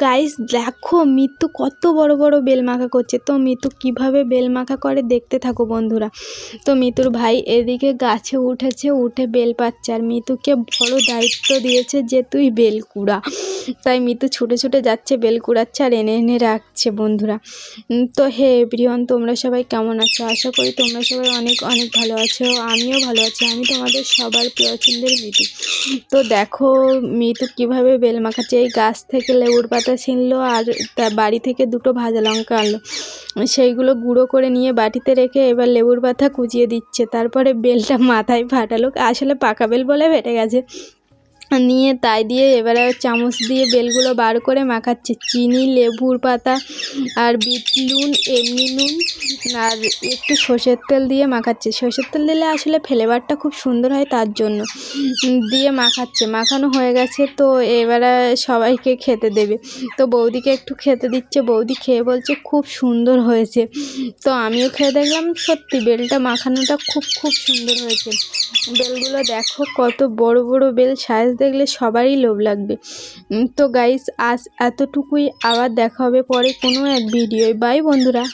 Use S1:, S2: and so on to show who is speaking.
S1: Guys দেখো, মিতু কত বড় বড় বেল মাখা করছে। তো মিতু কীভাবে বেল মাখা করে দেখতে থাকো বন্ধুরা। তো মিতুর ভাই এদিকে গাছে উঠেছে, উঠে বেল পাচ্ছে। আর মিতুকে বড় দায়িত্ব দিয়েছে যে তুই বেল কুড়া। তাই মিতু ছুটে ছুটে যাচ্ছে, বেল কুড়াচ্ছে আর এনে এনে রাখছে বন্ধুরা। তো হে প্রিয়ন তোমরা সবাই কেমন আছো? আশা করি তোমরা সবাই অনেক অনেক ভালো আছো, আমিও ভালো আছি, আমি তোমাদের সবার প্রিয়চন্দ্রের মিতু। তো দেখো, মিতু কীভাবে বেল মাখাচ্ছে, এই গাছ থেকে লেবুর পাতা ছিনলো আর তা বাড়ি থেকে দুটো ভাজা লঙ্কা আনলো। সেইগুলো গুঁড়ো করে নিয়ে বাটিতে রেখে এবার লেবুর পাতা কুচিয়ে দিচ্ছে, তারপরে বেলটা মাথায় ফাটালো। আসলে পাকা বেল বলে ফেটে গেছে। নিয়ে তাই দিয়ে এবারে চামচ দিয়ে বেলগুলো বার করে মাখাচ্ছে। চিনি, লেবুর পাতা আর বিট, নুন, এমনি নুন আর একটু সর্ষের তেল দিয়ে মাখাচ্ছে। সর্ষের তেল দিলে আসলে ফ্লেভারটা খুব সুন্দর হয় তার জন্য। দিয়ে মাখাচ্ছে। মাখানো হয়ে গেছে তো এবারে সবাইকে খেতে দেবে। তো বৌদিকে একটু খেতে দিচ্ছে। বৌদি খেয়ে বলছে, খুব সুন্দর হয়েছে। তো আমিও খেয়ে দেখলাম, সত্যি বেলটা মাখানোটা খুব খুব সুন্দর হয়েছে। বেলগুলো দেখো কত বড় বড় বেল সাইজ দেখলে সবারই লোভ লাগবে। তো গাইস আজ এতটুকুই। আবার দেখা হবে পরে কোনো এক ভিডিওয় বাই বন্ধুরা।